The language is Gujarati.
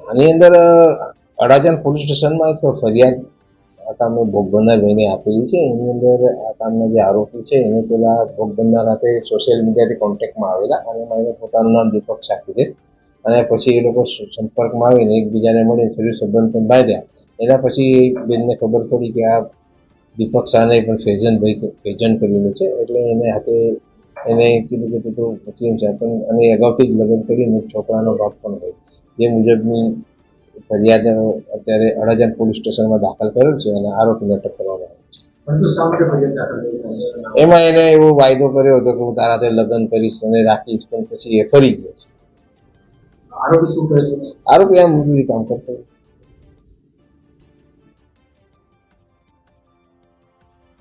આની અંદર અડાજણ પોલીસ સ્ટેશનમાં એક ફરિયાદ આ કામે ભોગ બનનારભાઈને આપેલી છે એની અંદર આ કામના જે આરોપી છે એને પેલા ભોગ બનનાર સાથે સોશિયલ મીડિયાથી કોન્ટેક્ટમાં આવેલા અને એમાં એને પોતાનું નામ દીપક સાખી અને પછી એ લોકો સંપર્કમાં આવીને એકબીજાને મળીને શરીર સંબંધ પણ બાંધ્યા એના પછી બેનને ખબર પડી કે આ દીપક શાહને પણ ફેજનભાઈ ફેજન કરીને છે એટલે એને હાથે એને કીધું કે તું તો મુસ્લિમ છે પણ અને અગાઉથી જ લગ્ન કરીને છોકરાનો બાપ પણ હોય જે મુજબની ફરિયાદ અત્યારે અડાજણ પોલીસ સ્ટેશનમાં દાખલ કરેલ છે અને આરોપીને અટક કરવામાં આવી છે. એમાં એને એવો વાયદો કર્યો હતો કે હું તારા લગ્ન કરીશ અને રાખીશ પણ પછી એ ફરી ગયો છે. આરોપી શું કરે છે? આરોપી આ મજૂરી કામ કરતો.